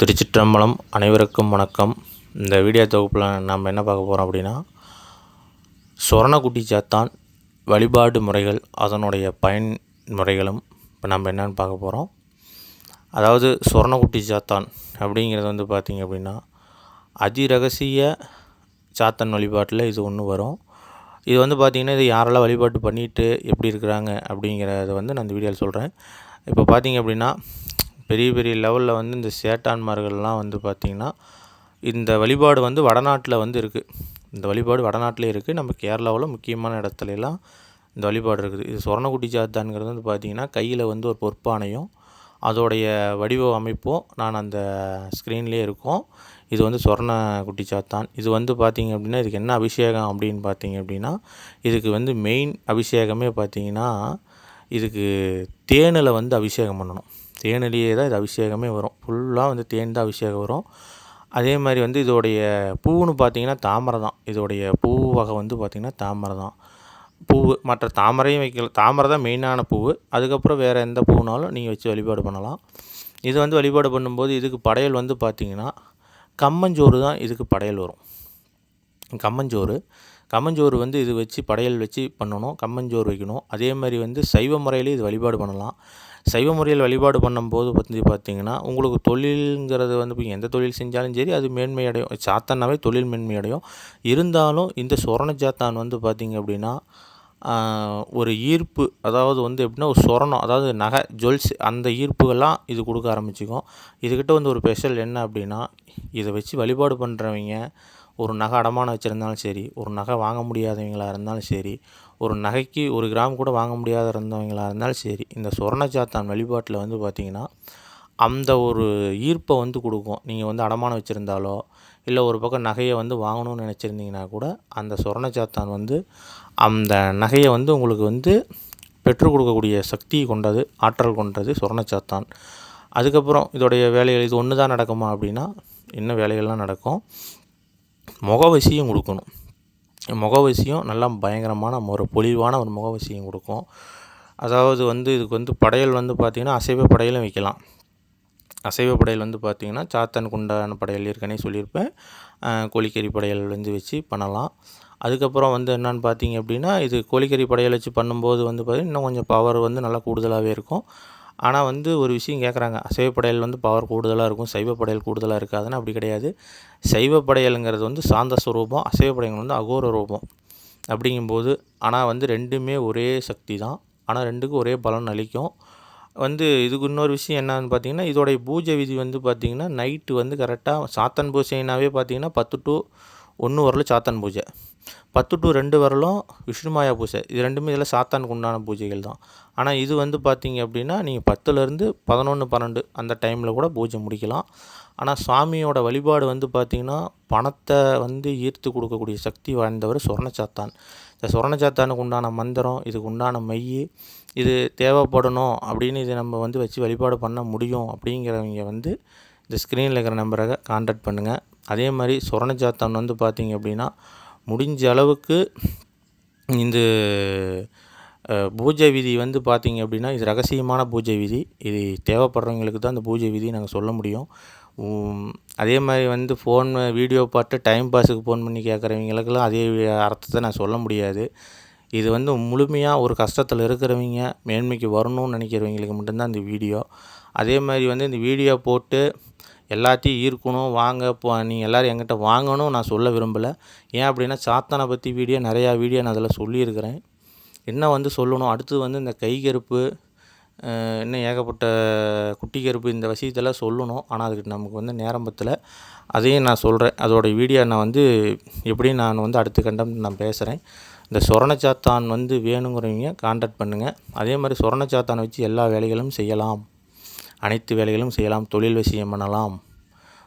திருச்சிற்றம்பலம் அனைவருக்கும் வணக்கம். இந்த வீடியோ தொகுப்பில் நம்ம என்ன பார்க்க போகிறோம் அப்படின்னா சொரணக்குட்டி சாத்தான் வழிபாடு முறைகள் அதனுடைய பயன் முறைகளும் இப்போ நம்ம என்னன்னு பார்க்க போகிறோம் அதாவது சொரணக்குட்டி சாத்தான் அப்படிங்கிறது வந்து பார்த்திங்க அப்படின்னா அதிரகசிய சாத்தன் வழிபாட்டில் இது ஒன்று வரும். இது வந்து பார்த்திங்கன்னா இது யாரெல்லாம் வழிபாட்டு பண்ணிட்டு எப்படி இருக்கிறாங்க அப்படிங்கிறத வந்து நான் இந்த வீடியோவில் சொல்கிறேன் இப்போ பார்த்திங்க அப்படின்னா பெரிய பெரிய லெவலில் வந்து இந்த சேட்டான்மார்கள்லாம் வந்து பார்த்திங்கன்னா இந்த வழிபாடு வந்து வடநாட்டில் வந்து இருக்குது இந்த வழிபாடு வடநாட்டிலே இருக்குது நம்ம கேரளாவில் முக்கியமான இடத்துலலாம் இந்த வழிபாடு இருக்குது. இது சொர்ணக்குட்டி சாத்தான்ங்கிறது வந்து பார்த்திங்கன்னா கையில் வந்து ஒரு பொற்பானையும் அதோடைய வடிவ அமைப்பும் நான் அந்த ஸ்க்ரீன்லேயே இருக்கும். இது வந்து சொர்ண குட்டி சாத்தான். இது வந்து பார்த்திங்க அப்படின்னா இதுக்கு என்ன அபிஷேகம் அப்படின்னு பார்த்தீங்க அப்படின்னா இதுக்கு வந்து மெயின் அபிஷேகமே பார்த்திங்கன்னா இதுக்கு தேனில் வந்து அபிஷேகம் பண்ணணும். தேனிலேயே தான் இது அபிஷேகமே வரும். ஃபுல்லாக வந்து தேன் தான் அபிஷேகம் வரும். அதே மாதிரி வந்து இதோடைய பூன்னு பார்த்தீங்கன்னா தாமரை தான். இதோடைய பூ வகை வந்து பார்த்திங்கன்னா தாமரை தான். பூவு மற்ற தாமரையும் வைக்கல தாமரை தான் மெயினான பூவு. அதுக்கப்புறம் வேறு எந்த பூனாலும் நீங்கள் வச்சு வழிபாடு பண்ணலாம். இது வந்து வழிபாடு பண்ணும்போது இதுக்கு படையல் வந்து பார்த்திங்கன்னா கம்மஞ்சோறு தான் இதுக்கு படையல் வரும். கம்மஞ்சோறு. கம்மஞ்சோறு வந்து இது வச்சு படையல் வச்சு பண்ணணும். கம்மஞ்சோறு வைக்கணும். அதே மாதிரி வந்து சைவ முறையிலே இது வழிபாடு பண்ணலாம். சைவ முறையில் வழிபாடு பண்ணும்போது வந்து பார்த்திங்கன்னா உங்களுக்கு தொழிலுங்கிறது வந்து இப்போ எந்த தொழில் செஞ்சாலும் சரி அது மேன்மை அடையும் சாத்தானாவே தொழில் மேன்மை அடையும் இருந்தாலும் இந்த சொரண சாத்தான் வந்து பார்த்திங்க அப்படின்னா ஒரு ஈர்ப்பு அதாவது வந்து எப்படின்னா ஒரு சொரணம் அதாவது நகை ஜுவல்ஸ் அந்த ஈர்ப்புகள்லாம் இது கொடுக்க ஆரம்பிச்சிக்கும். இதுக்கிட்ட வந்து ஒரு ஸ்பெஷல் என்ன அப்படின்னா இதை வச்சு வழிபாடு பண்ணுறவங்க ஒரு நகை அடமானம் வச்சுருந்தாலும் சரி ஒரு நகை வாங்க முடியாதவங்களாக இருந்தாலும் சரி ஒரு நகைக்கு ஒரு கிராம் கூட வாங்க முடியாத இருந்தவங்களாக இருந்தாலும் சரி இந்த சொர்ண சாத்தான் வழிபாட்டில் வந்து பார்த்திங்கன்னா அந்த ஒரு ஈர்ப்பை வந்து கொடுக்கும். நீங்கள் வந்து அடமானம் வச்சுருந்தாலோ இல்லை ஒரு பக்கம் நகையை வந்து வாங்கணும்னு நினச்சிருந்தீங்கன்னா கூட அந்த சொர்ண சாத்தான் வந்து அந்த நகையை வந்து உங்களுக்கு வந்து பெற்றுக் கொடுக்கக்கூடிய சக்தி கொண்டது ஆற்றல் கொண்டது சொர்ண சாத்தான் அதுக்கப்புறம் இதோடைய வேலைகள் இது ஒன்று தான் நடக்குமா அப்படின்னா இன்னும் வேலைகள்லாம் நடக்கும். முகவசியும் கொடுக்கணும். முகவசியும் நல்லா பயங்கரமான ஒரு பொலிவான ஒரு முகவசியும் கொடுக்கும். அதாவது வந்து இதுக்கு வந்து படையல் வந்து பார்த்திங்கன்னா அசைவ படையலும் வைக்கலாம். அசைவ படையல் வந்து பார்த்திங்கன்னா சாத்தன் குண்டான படையல் ஏற்கனவே சொல்லியிருப்பேன். கோழிக்கறி படையல் வந்து வச்சு பண்ணலாம். அதுக்கப்புறம் வந்து என்னென்னு பார்த்தீங்க அப்படின்னா இது கோழிக்கறி படையல் வச்சு பண்ணும்போது வந்து பார்த்திங்கன்னா இன்னும் கொஞ்சம் பவர் வந்து நல்லா கூடுதலாகவே இருக்கும். ஆனால் வந்து ஒரு விஷயம் கேட்குறாங்க அசைவ படையல் வந்து பவர் கூடுதலாக இருக்கும். சைவ படையல் கூடுதலாக இருக்காதுன்னு அப்படி கிடையாது. சைவ படையலுங்கிறது வந்து சாந்த ஸ்வரூபம் அசைவ படையல் வந்து அகோர ரூபம். அப்படிங்கும்போது ஆனால் வந்து ரெண்டுமே ஒரே சக்தி தான். ஆனால் ரெண்டுக்கும் ஒரே பலன் அளிக்கும். வந்து இதுக்கு இன்னொரு விஷயம் என்னன்னு பார்த்தீங்கன்னா இதோடைய பூஜை விதி வந்து பார்த்திங்கன்னா நைட்டு வந்து கரெக்டாக சாத்தன் பூஜைனாவே பார்த்திங்கன்னா பத்து டு ஒன்று வரல சாத்தன் பூஜை. பத்து டு ரெண்டு வரலும் விஷ்ணுமாயா பூஜை. இது ரெண்டுமே இதில் சாத்தானுக்கு உண்டான பூஜைகள் தான். ஆனால் இது வந்து பார்த்திங்க அப்படின்னா நீங்கள் பத்துலேருந்து பதினொன்று பன்னெண்டு அந்த டைமில் கூட பூஜை முடிக்கலாம். ஆனால் சுவாமியோட வழிபாடு வந்து பார்த்திங்கன்னா பணத்தை வந்து ஈர்த்து கொடுக்கக்கூடிய சக்தி வாய்ந்தவர் சொர்ணச்சாத்தான். இந்த சொர்ணச்சாத்தானுக்கு உண்டான மந்திரம் இதுக்கு உண்டான மெய் இது தேவைப்படணும் அப்படின்னு இதை நம்ம வந்து வச்சு வழிபாடு பண்ண முடியும் அப்படிங்கிறவங்க வந்து இந்த ஸ்க்ரீனில் இருக்கிற நம்பரை கான்டாக்ட் பண்ணுங்கள் அதே மாதிரி சொர்ணச்சாத்தான் வந்து பார்த்திங்க அப்படின்னா முடிஞ்ச அளவுக்கு இந்த பூஜை விதி வந்து பார்த்திங்க அப்படின்னா இது ரகசியமான பூஜை விதி. இது தேவைப்படுறவங்களுக்கு தான் இந்த பூஜை விதி நாங்கள் சொல்ல முடியும். அதே மாதிரி வந்து ஃபோன் வீடியோ பார்த்து டைம் பாஸுக்கு ஃபோன் பண்ணி கேட்குறவங்களுக்கெல்லாம் அதே அர்த்தத்தை நான் சொல்ல முடியாது. இது வந்து முழுமையாக ஒரு கஷ்டத்தில் இருக்கிறவங்க மேன்மைக்கு வரணும்னு நினைக்கிறவங்களுக்கு மட்டும்தான் இந்த வீடியோ. அதே மாதிரி வந்து இந்த வீடியோ போட்டு எல்லாத்தையும் ஈர்க்கணும் வாங்க இப்போ நீங்கள் எல்லோரும் என்கிட்ட வாங்கணும் நான் சொல்ல விரும்பலை. ஏன் அப்படின்னா சாத்தானை பற்றி வீடியோ நிறையா வீடியோ நான் அதில் சொல்லியிருக்கிறேன். என்ன வந்து சொல்லணும்? அடுத்து வந்து இந்த கைகருப்பு இன்னும் ஏகப்பட்ட குட்டி கருப்பு இந்த விஷயத்தெல்லாம் சொல்லணும். ஆனால் அதுக்கு நமக்கு வந்து நேரம்பத்தில் அதையும் நான் சொல்கிறேன் அதோடய வீடியோ நான் வந்து எப்படி நான் வந்து அடுத்த கண்டம் நான் பேசுகிறேன் இந்த சொரணச்சாத்தான் வந்து வேணுங்கிறவங்க கான்டாக்ட் பண்ணுங்கள் அதே மாதிரி சொரணச்சாத்தான் வச்சு எல்லா வேலைகளும் செய்யலாம். அனைத்து வேலைகளும் செய்யலாம். தொழில் விஷயம் பண்ணலாம்.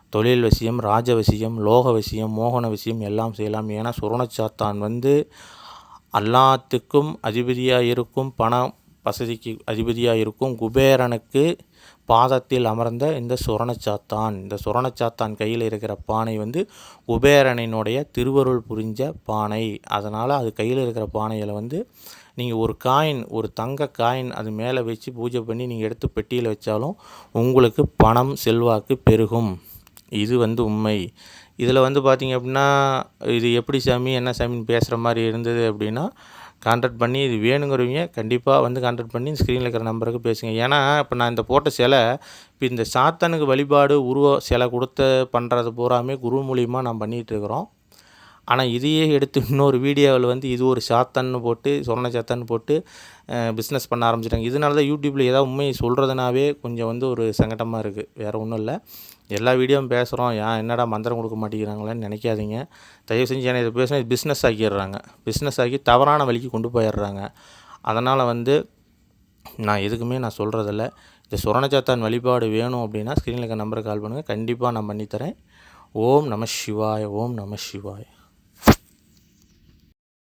தொழில் விஷயம் ராஜ விஷயம் லோக விஷயம் மோகன விஷயம் எல்லாம் செய்யலாம். ஏன்னா சுரணச்சாத்தான் வந்து எல்லாத்துக்கும் அதிபதியாக இருக்கும் பண வசதிக்கு அதிபதியாக இருக்கும் குபேரனுக்கு பாதத்தில் அமர்ந்த இந்த சுரணச்சாத்தான். இந்த சுரணச்சாத்தான் கையில் இருக்கிற பானை வந்து குபேரனினுடைய திருவருள் புரிஞ்ச பானை. அதனால் அது கையில் இருக்கிற பானையில் வந்து நீங்கள் ஒரு காயின் ஒரு தங்க காயின் அது மேலே வச்சு பூஜை பண்ணி நீங்கள் எடுத்து பெட்டியில் வச்சாலும் உங்களுக்கு பணம் செல்வாக்கு பெருகும். இது வந்து உண்மை. இதில் வந்து பார்த்திங்க அப்படின்னா இது எப்படி சாமி என்ன சாமின்னு பேசுகிற மாதிரி இருந்தது அப்படின்னா கான்டாக்ட் பண்ணி இது வேணுங்கிறவங்க கண்டிப்பாக வந்து கான்டாக்ட் பண்ணி ஸ்க்ரீனில் இருக்கிற நம்பருக்கு பேசுங்க. ஏன்னா இப்போ நான் இந்த போட்ட சிலை இப்போ இந்த சாத்தனுக்கு வழிபாடு உருவ சிலை கொடுத்து பண்ணுறது பூராமே குரு மூலியமாக நான் பண்ணிகிட்டு இருக்கிறோம். ஆனால் இதையே எடுத்து இன்னொரு வீடியோவில் வந்து இது ஒரு சாத்தன்னு போட்டு சொன்ன சாத்தன்னு போட்டு பிஸ்னஸ் பண்ண ஆரம்பிச்சிட்டாங்க. இதனால தான் யூடியூப்பில் ஏதாவது உண்மையை சொல்கிறதுனாவே கொஞ்சம் வந்து ஒரு சங்கடமாக இருக்குது வேறு ஒன்றும் இல்லை. எல்லா வீடியோவும் பேசுகிறோம் ஏன் என்னடா மந்திரம் கொடுக்க மாட்டேங்கிறாங்களேன்னு நினைக்காதீங்க. தயவு செஞ்சு ஏன்னா இதை பேசினா பிஸ்னஸ் ஆக்கிடுறாங்க. பிஸ்னஸ் ஆக்கி தவறான வழிக்கு கொண்டு போயிடுறாங்க. அதனால் வந்து நான் எதுக்குமே நான் சொல்கிறதில்ல இந்த சுரணச்சாத்தான் வழிபாடு வேணும் அப்படின்னா ஸ்க்ரீனில் இருக்க நம்பருக்கு கால் பண்ணுங்கள் கண்டிப்பாக நான் பண்ணித்தரேன். ஓம் நம சிவாய் ஓம் நம சிவாய்.